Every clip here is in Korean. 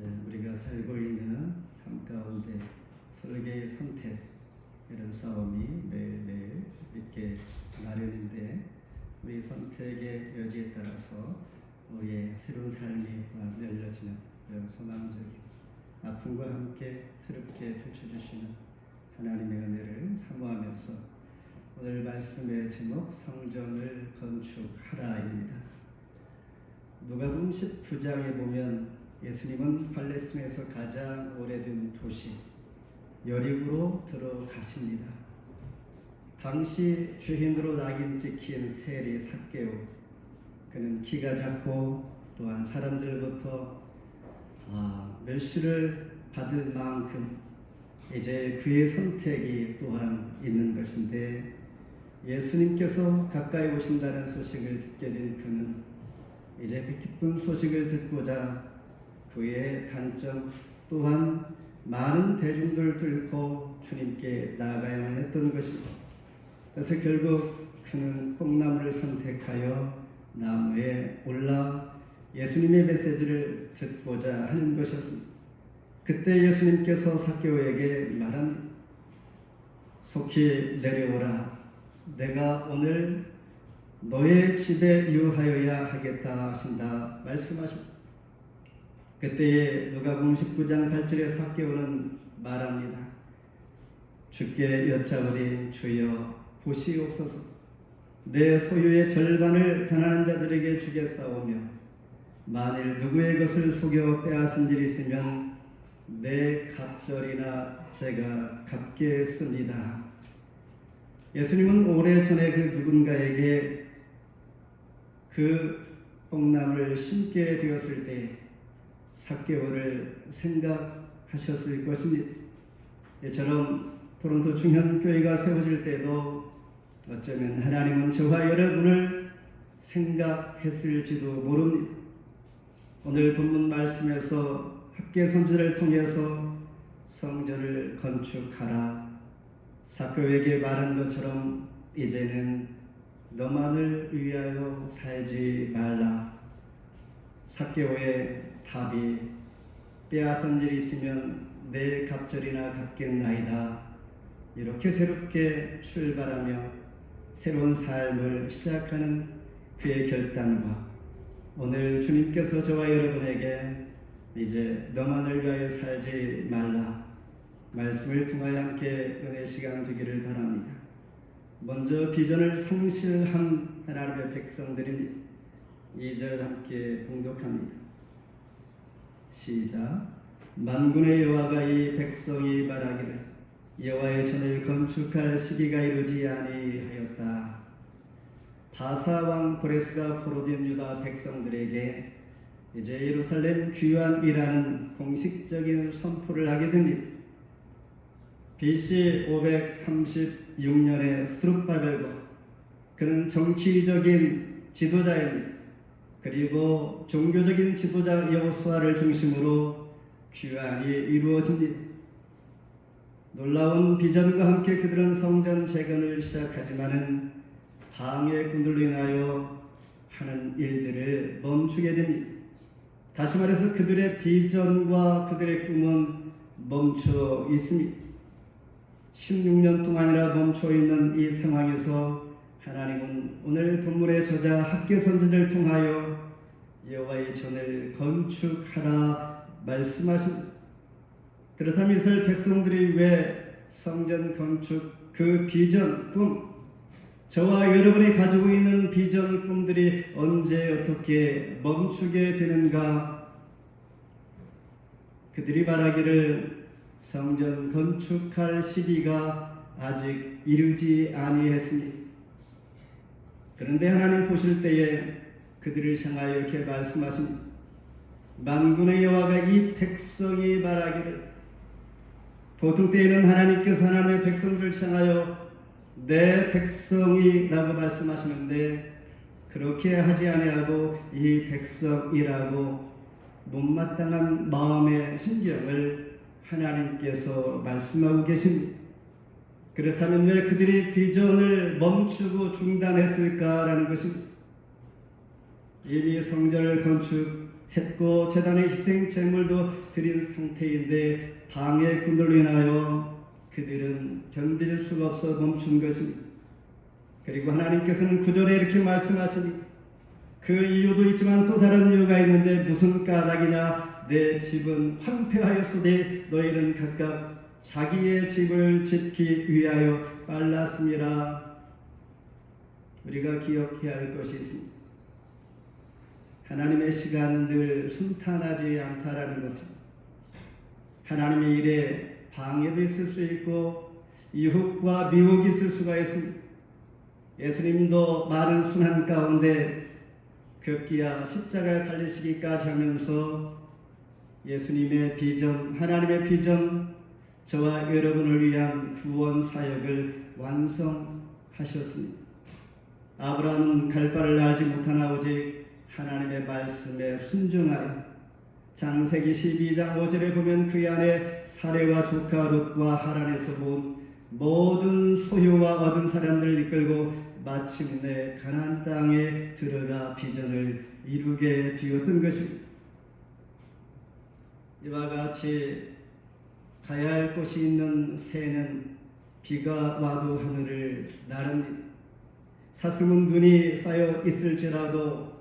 예, 우리가 살고 있는 삶 가운데 설계의 선택 이런 싸움이 매일매일 있게 마련인데 우리 선택의 여지에 따라서 우리의 새로운 삶이 열려지는 그런 소망적인 아픔과 함께 새롭게 펼쳐주시는 하나님의 은혜를 사모하면서 오늘 말씀의 제목 성전을 건축하라입니다. 누가복음 19장에 보면 예수님은 팔레스틴에서 가장 오래된 도시 여리고로 들어가십니다. 당시 죄인으로 낙인 찍힌 세리 삭개오 그는 키가 작고 또한 사람들부터 아, 멸시를 받을 만큼 이제 그의 선택이 또한 있는 것인데 예수님께서 가까이 오신다는 소식을 듣게 된 그는 이제 그 기쁜 소식을 듣고자 그의 단점 또한 많은 대중들을 뚫고 주님께 나아가야만 했던 것입니다. 그래서 결국 그는 뽕나무를 선택하여 나무에 올라 예수님의 메시지를 듣고자 하는 것이었습니다. 그때 예수님께서 사케오에게 말한 속히 내려오라. 내가 오늘 너의 집에 유하여야 하겠다 하신다 말씀하십니다. 그때에 누가복음 19장 8절에 사케오는 말합니다. 주께 여짜오니 주여 보시옵소서. 내 소유의 절반을 가난한 자들에게 주겠사오며 만일 누구의 것을 속여 빼앗은 일이 있으면 내 갑절이나 제가 갚겠습니다. 예수님은 오래전에 그 누군가에게 그 뽕나무를 심게 되었을 때 사개월을 생각하셨을 것입니다. 이처럼 토론토 중현교회가 세워질 때도 어쩌면 하나님은 저와 여러분을 생각했을지도 모릅니다. 오늘 본문 말씀에서 학계 선지를 통해서 성전을 건축하라. 사교에게 말한 것처럼 이제는 너만을 위하여 살지 말라. 사개오의 답이 빼앗은 일이 있으면 내 갑절이나 갚겠나이다. 이렇게 새롭게 출발하며 새로운 삶을 시작하는 그의 결단과 오늘 주님께서 저와 여러분에게 이제 너만을 위하여 살지 말라 말씀을 통하여 함께 은혜 시간 되기를 바랍니다. 먼저 비전을 성실한 하나님의 백성들인 2절 함께 봉독합니다. 시작. 만군의 여호와가 이 백성이 말하기를 여호와의 전을 건축할 시기가 이르지 아니하였다. 바사 왕 고레스가 포로된 유다 백성들에게 이제 예루살렘 귀환이라는 공식적인 선포를 하게 됩니다. BC 536년에 스룹바벨과 그는 정치적인 지도자입니다. 그리고 종교적인 지도자 여호수아를 중심으로 귀환이 이루어집니다. 놀라운 비전과 함께 그들은 성전 재건을 시작하지만은 방해꾼들로 인하여 하는 일들을 멈추게 됩니다. 다시 말해서 그들의 비전과 그들의 꿈은 멈춰 있습니다. 16년 동안이나 멈춰 있는 이 상황에서 하나님은 오늘 본문의 저자 학교 선지를 통하여 여호와의 전을 건축하라 말씀하십니다. 그렇다면 이스라엘 백성들이 왜 성전 건축 그 비전 꿈 저와 여러분이 가지고 있는 비전 꿈들이 언제 어떻게 멈추게 되는가 그들이 말하기를 성전 건축할 시기가 아직 이르지 아니했습니다. 그런데 하나님 보실 때에 그들을 향하여 이렇게 말씀하십니다. 만군의 여호와가 이 백성이 말하기를 보통 때에는 하나님께서 하나님의 백성들을 향하여 내 백성이라고 말씀하시는데 그렇게 하지 아니하고 이 백성이라고 못마땅한 마음의 심경을 하나님께서 말씀하고 계십니다. 그렇다면 왜 그들이 비전을 멈추고 중단했을까라는 것입니다. 이미 성전을 했고 재단의 희생 제물도 드린 상태인데 방해 군들로 인하여 그들은 견딜 수가 없어 멈춘 것입니다. 그리고 하나님께서는 구절에 이렇게 말씀하시니 그 이유도 있지만 또 다른 이유가 있는데 무슨 까닭이냐 내 집은 황폐하였으되 너희는 각각 자기의 집을 짓기 위하여 빨랐습니다. 우리가 기억해야 할 것이 있습니다. 하나님의 시간은 늘 순탄하지 않다라는 것입니다. 하나님의 일에 방해도 있을 수 있고 유혹과 미혹이 있을 수가 있습니다. 예수님도 많은 순환 가운데 급기야 십자가에 달리시기까지 하면서 예수님의 비전, 하나님의 비전, 저와 여러분을 위한 구원 사역을 완성하셨습니다. 아브라함은 갈 바를 알지 못하나 오직 하나님의 말씀에 순종하여 장세기 12장 5절에 보면 그 안에 사례와 조카 롯과 하란에서 본 모든 소유와 얻은 사람들을 이끌고 마침내 가나안 땅에 들어가 비전을 이루게 되었던 것입니다. 이와 같이 가야 할 곳이 있는 새는 비가 와도 하늘을 나릅니다. 사슴은 눈이 쌓여 있을지라도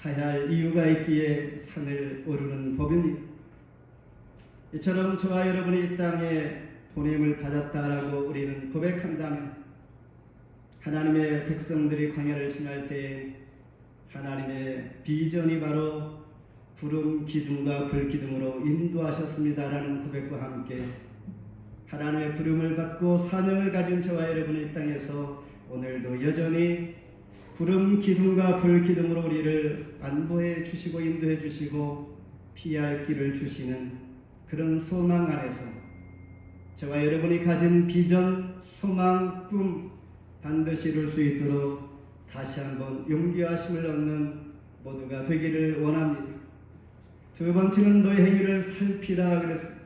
가야 할 이유가 있기에 산을 오르는 법입니다. 이처럼 저와 여러분이 이 땅에 보냄을 받았다라고 우리는 고백한다면 하나님의 백성들이 광야를 지날 때 하나님의 비전이 바로 구름 기둥과 불 기둥으로 인도하셨습니다라는 고백과 함께 하나님의 부름을 받고 사명을 가진 저와 여러분의 이 땅에서 오늘도 여전히 구름 기둥과 불 기둥으로 우리를 안보해 주시고 인도해 주시고 피할 길을 주시는 그런 소망 안에서 저와 여러분이 가진 비전, 소망, 꿈 반드시 이룰 수 있도록 다시 한번 용기와 힘을 얻는 모두가 되기를 원합니다. 두 번째는 너의 행위를 살피라 그랬습니다.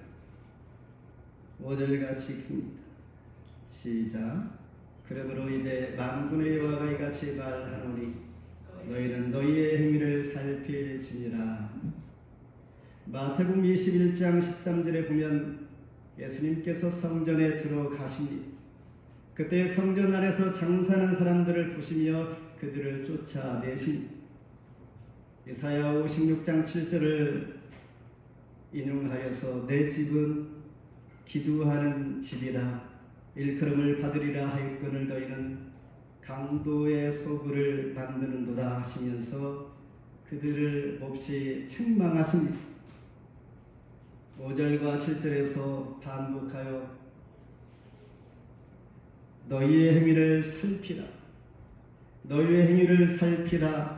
5절 같이 읽습니다. 시작. 그러므로 이제 만군의 여호와가 이같이 말하노니 너희는 너희의 행위를 살필지니라. 마태복음 21장 13절에 보면 예수님께서 성전에 들어가십니다. 그때 성전 안에서 장사하는 사람들을 보시며 그들을 쫓아내십니다. 이사야 56장 7절을 인용하여서 내 집은 기도하는 집이라 일컬음을 받으리라 하였거늘 너희는 강도의 소굴을 만드는도다 하시면서 그들을 몹시 책망하십니다. 5절과 7절에서 반복하여 너희의 행위를 살피라. 너희의 행위를 살피라.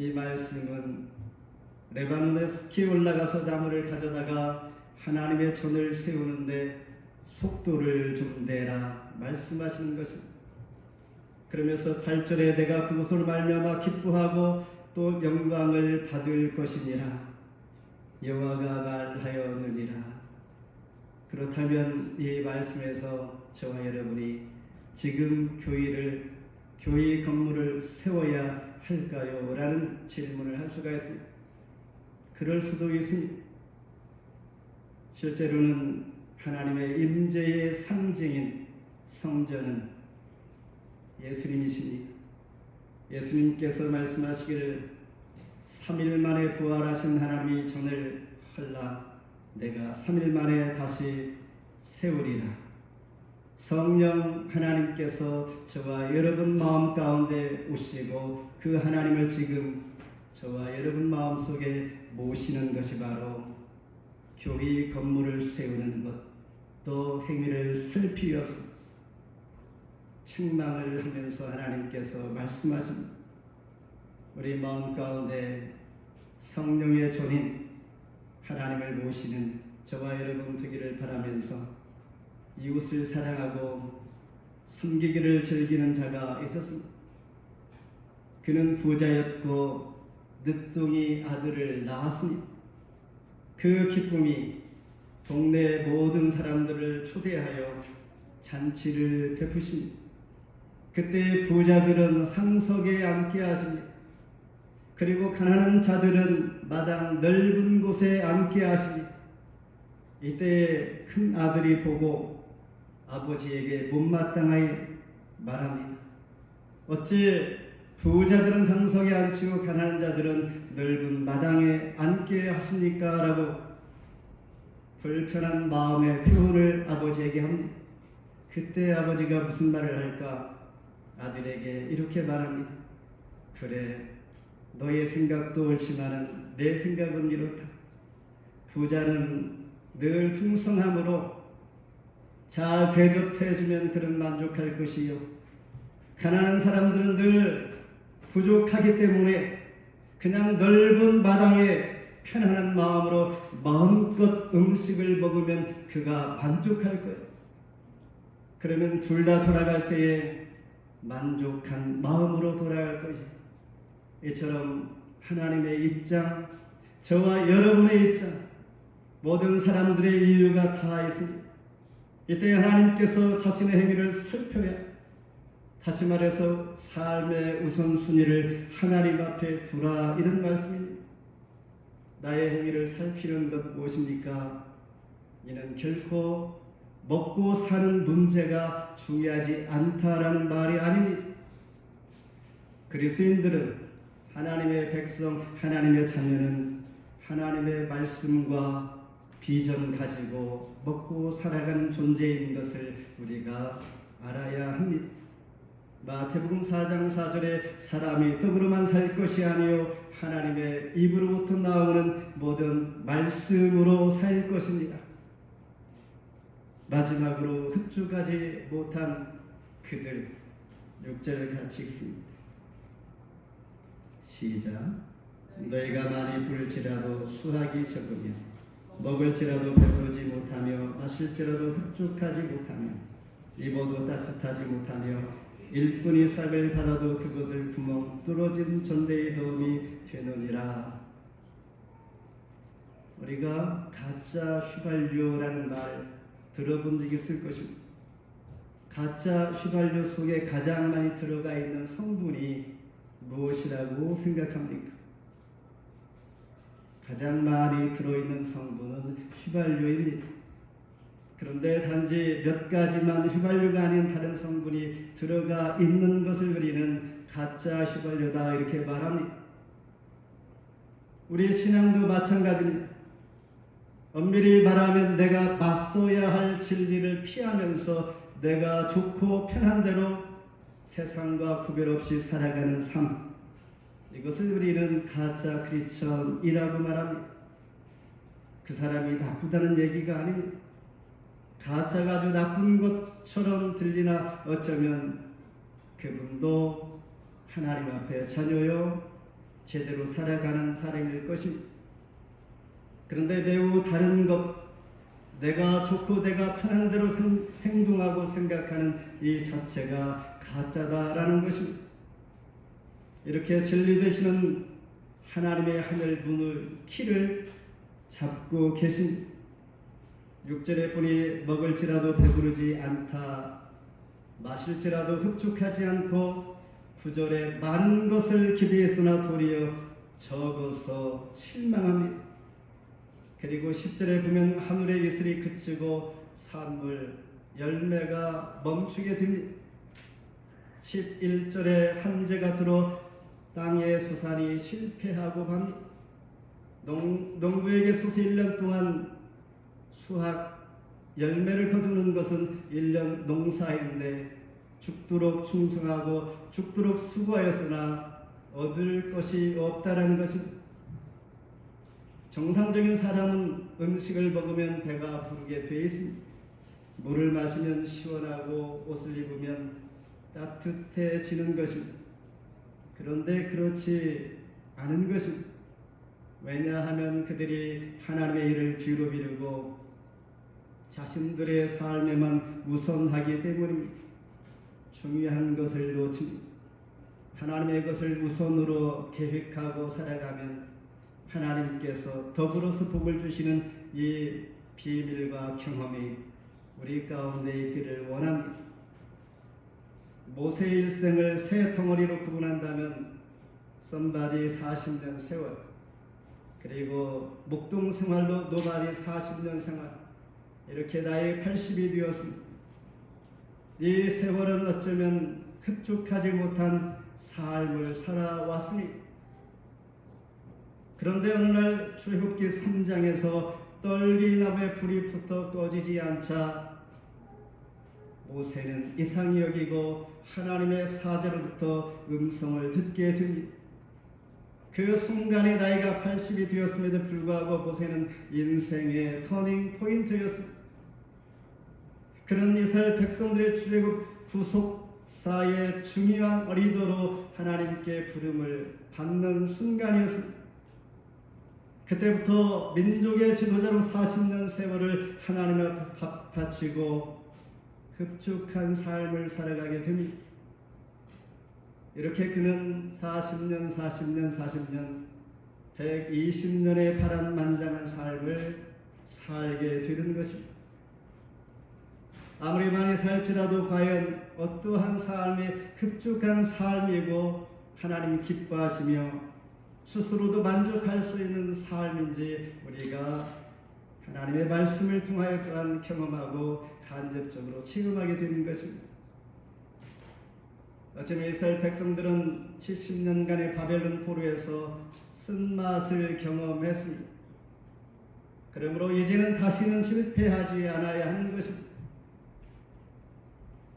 이 말씀은 레바논에 숲이 올라가서 나무를 가져다가 하나님의 전을 세우는데 속도를 좀 내라 말씀하시는 것입니다. 그러면서 8절에 내가 그것으로 말미암아 기뻐하고 또 영광을 받을 것이니라 여호와가 말하였느니라 그렇다면 이 말씀에서 저와 여러분이 지금 교회를 교회 건물을 세워야 할까요? 라는 질문을 할 수가 있습니다. 그럴 수도 있습니다. 실제로는 하나님의 임재의 상징인 성전은 예수님이십니다. 예수님께서 말씀하시기를 3일 만에 부활하신 하나님이 전을 헐라 내가 3일 만에 다시 세우리라. 성령 하나님께서 저와 여러분 마음 가운데 오시고 그 하나님을 지금 저와 여러분 마음 속에 모시는 것이 바로 교회 건물을 세우는 것, 또 행위를 살피어서 책망을 하면서 하나님께서 말씀하십니다. 우리 마음 가운데 성령의 존인 하나님을 모시는 저와 여러분 되기를 바라면서 이웃을 사랑하고 섬기기를 즐기는 자가 있었습니다. 그는 부자였고 늦둥이 아들을 낳았습니다. 그 기쁨이 동네 모든 사람들을 초대하여 잔치를 베푸십니다. 그때 부자들은 상석에 앉게 하십니다. 그리고 가난한 자들은 마당 넓은 곳에 앉게 하시니 이때 큰 아들이 보고 아버지에게 못마땅하게 말합니다. 어찌 부자들은 상석에 앉히고 가난한 자들은 넓은 마당에 앉게 하십니까? 라고 불편한 마음의 표현을 아버지에게 합니다. 그때 아버지가 무슨 말을 할까? 아들에게 이렇게 말합니다. 그래, 너의 생각도 옳지만은 내 생각은 이렇다. 부자는 늘 풍성함으로 잘 대접해주면 그런 만족할 것이요. 가난한 사람들은 늘 부족하기 때문에 그냥 넓은 마당에 편안한 마음으로 마음껏 음식을 먹으면 그가 만족할 거예요. 그러면 둘 다 돌아갈 때에 만족한 마음으로 돌아갈 것이. 이처럼 하나님의 입장, 저와 여러분의 입장, 모든 사람들의 이유가 다 있습니다. 이때 하나님께서 자신의 행위를 살펴야 다시 말해서 삶의 우선순위를 하나님 앞에 두라 이런 말씀입니다. 나의 행위를 살피는 것 무엇입니까? 이는 결코 먹고 사는 문제가 중요하지 않다라는 말이 아닙니다. 그리스인들은 하나님의 백성, 하나님의 자녀는 하나님의 말씀과 비전 가지고 먹고 살아가는 존재인 것을 우리가 알아야 합니다. 마태복음 4장 4절에 사람이 떡으로만 살 것이 아니요 하나님의 입으로부터 나오는 모든 말씀으로 살 것입니다. 마지막으로 흡족하지 못한 그들 6절 같이 읽습니다. 시작 너희가 많이 부를지라도 수학이 적으며 먹을지라도 배부르지 못하며 마실지라도 흡족하지 못하며 입어도 따뜻하지 못하며 일꾼이 싹을 받아도 그것을 구멍 뚫어진 전대의 도움이 되느니라 우리가 가짜 휘발유라는 말 들어본 적 있을 것입니다. 가짜 휘발유 속에 가장 많이 들어가 있는 성분이 무엇이라고 생각합니까? 가장 많이 들어있는 성분은 휘발유입니다. 그런데 단지 몇 가지만 휘발유가 아닌 다른 성분이 들어가 있는 것을 우리는 가짜 휘발유다 이렇게 말합니다. 우리 신앙도 마찬가지입니다. 엄밀히 말하면 내가 맞서야 할 진리를 피하면서 내가 좋고 편한 대로 세상과 구별 없이 살아가는 삶. 이것을 우리는 가짜 크리스천이라고 말합니다. 그 사람이 나쁘다는 얘기가 아닙니다. 가짜가 아주 나쁜 것처럼 들리나 어쩌면 그분도 하나님 앞에 자녀요 제대로 살아가는 사람일 것입니다. 그런데 매우 다른 것, 내가 좋고 내가 편한 대로 생- 행동하고 생각하는 이 자체가 가짜다라는 것입니다. 이렇게 진리 되시는 하나님의 하늘 문을 키를 잡고 계십니다. 6절에 보니 먹을지라도 배부르지 않다. 마실지라도 흡족하지 않고 9절에 많은 것을 기대했으나 도리어 적어서 실망합니다. 그리고 10절에 보면 하늘의 이슬이 그치고 산물 열매가 멈추게 됩니다. 11절에 한재가 들어 땅의 수산이 실패하고 갑니다. 농, 농부에게 소서 1년 동안 수확 열매를 거두는 것은 1년 농사인데 죽도록 충성하고 죽도록 수고하였으나 얻을 것이 없다라는 것입니다. 정상적인 사람은 음식을 먹으면 배가 부르게 돼 있습니다. 물을 마시면 시원하고 옷을 입으면 따뜻해지는 것입니다. 그런데 그렇지 않은 것입니다. 왜냐하면 그들이 하나님의 일을 뒤로 미루고 자신들의 삶에만 우선하기 때문입니다. 중요한 것을 놓칩니다. 하나님의 것을 우선으로 계획하고 살아가면 하나님께서 더불어서 복을 주시는 이 비밀과 경험이 우리 가운데 있기를 원합니다. 모세 일생을 세 덩어리로 구분한다면 썸바디 40년 세월 그리고 목동 생활로 노가리 40년 생활 이렇게 나이 80이 되었습니다. 이 세월은 어쩌면 흡족하지 못한 삶을 살아왔으니 그런데 어느 날 출애굽기 3장에서 떨기나무에 불이 붙어 꺼지지 않자 모세는 이상히 여기고 하나님의 사자로부터 음성을 듣게 됩니다. 그 순간에 나이가 80이 되었음에도 불구하고 모세는 인생의 터닝 포인트였습니다. 그런 이스라엘 백성들의 출애굽 구속사의 중요한 어리도로 하나님께 부름을 받는 순간이었습니다. 그때부터 민족의 지도자로 40년 세월을 하나님 앞에 바치고 흡족한 삶을 살아가게 됩니다. 이렇게 그는 40년, 40년, 40년, 120년의 파란만장한 삶을 살게 되는 것입니다. 아무리 많이 살지라도 과연 어떠한 삶이 흡족한 삶이고 하나님 기뻐하시며 스스로도 만족할 수 있는 삶인지 우리가 하나님의 말씀을 통하여 또한 경험하고 간접적으로 체험하게 되는 것입니다. 어쩌면 이스라엘 백성들은 70년간의 바벨론 포로에서 쓴맛을 경험했습니다. 그러므로 이제는 다시는 실패하지 않아야 하는 것입니다.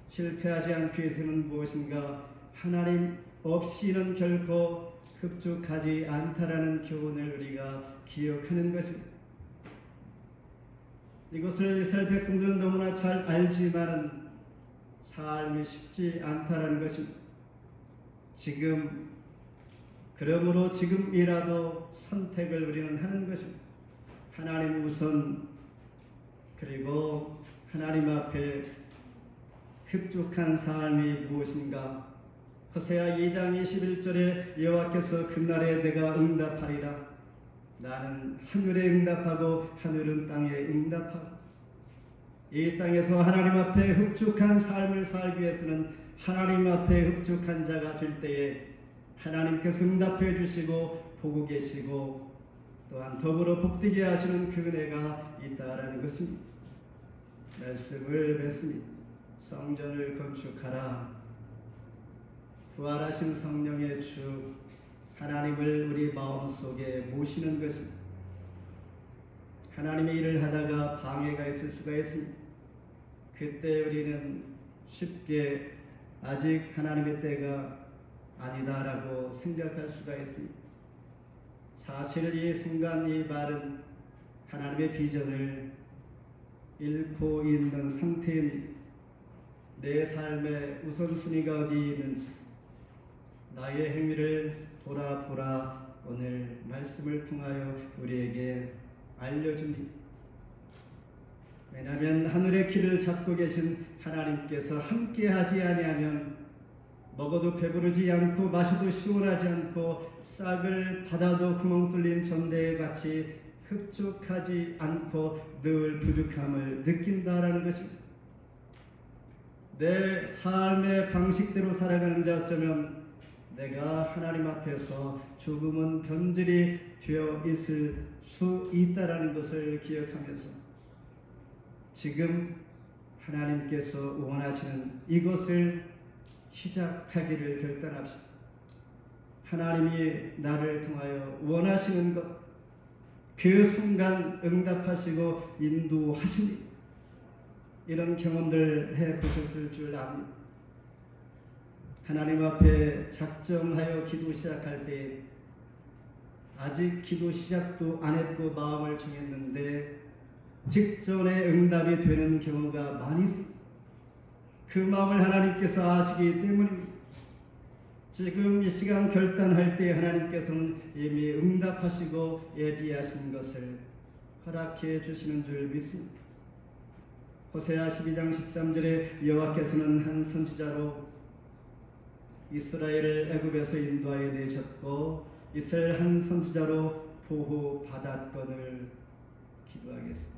실패하지 않기 위해서는 무엇인가? 하나님 없이는 결코 흡족하지 않다라는 교훈을 우리가 기억하는 것입니다. 이것을 이스라엘 백성들은 너무나 잘 알지만은 삶이 쉽지 않다라는 것입니다. 지금 그러므로 지금이라도 선택을 우리는 하는 것입니다. 하나님 우선 그리고 하나님 앞에 흡족한 삶이 무엇인가? 호세아 2장 21절에 여호와께서 그날에 내가 응답하리라. 나는 하늘에 응답하고 하늘은 땅에 응답하고 이 땅에서 하나님 앞에 흡족한 삶을 살기 위해서는 하나님 앞에 흡족한 자가 될 때에 하나님께서 응답해 주시고 보고 계시고 또한 더불어 복되게 하시는 그 은혜가 있다라는 것입니다. 말씀을 뵙습니다. 성전을 건축하라. 부활하신 성령의 주 하나님을 우리 마음속에 모시는 것입니다. 하나님의 일을 하다가 방해가 있을 수가 있습니다. 그때 우리는 쉽게 아직 하나님의 때가 아니다라고 생각할 수가 있습니다. 사실 이 순간 이 말은 하나님의 비전을 잃고 있는 상태입니다. 내 삶의 우선순위가 어디 있는지 나의 행위를 돌아보라 오늘 말씀을 통하여 우리에게 알려줍니다. 왜냐하면 하늘의 길을 잡고 계신 하나님께서 함께하지 아니하면 먹어도 배부르지 않고 마셔도 시원하지 않고 싹을 받아도 구멍 뚫린 전대에 같이 흡족하지 않고 늘 부족함을 느낀다라는 것입니다. 내 삶의 방식대로 살아가는 자 어쩌면 내가 하나님 앞에서 조금은 변질이 되어 있을 수 있다라는 것을 기억하면서 지금 하나님께서 원하시는 이것을 시작하기를 결단합시다. 하나님이 나를 통하여 원하시는 것, 그 순간 응답하시고 인도하십니다. 이런 경험들 해 보셨을 줄 압니다. 하나님 앞에 작정하여 기도 시작할 때 아직 기도 시작도 안 했고 마음을 정했는데 직전에 응답이 되는 경우가 많이 있습니다. 그 마음을 하나님께서 아시기 때문입니다. 지금 이 시간 결단할 때 하나님께서는 이미 응답하시고 예비하신 것을 허락해 주시는 줄 믿습니다. 호세아 12장 13절에 여호와께서는 한 선지자로 이스라엘을 애굽에서 인도하여 내셨고 이스라엘 한 선지자로 보호 받았건을 기도하겠습니다.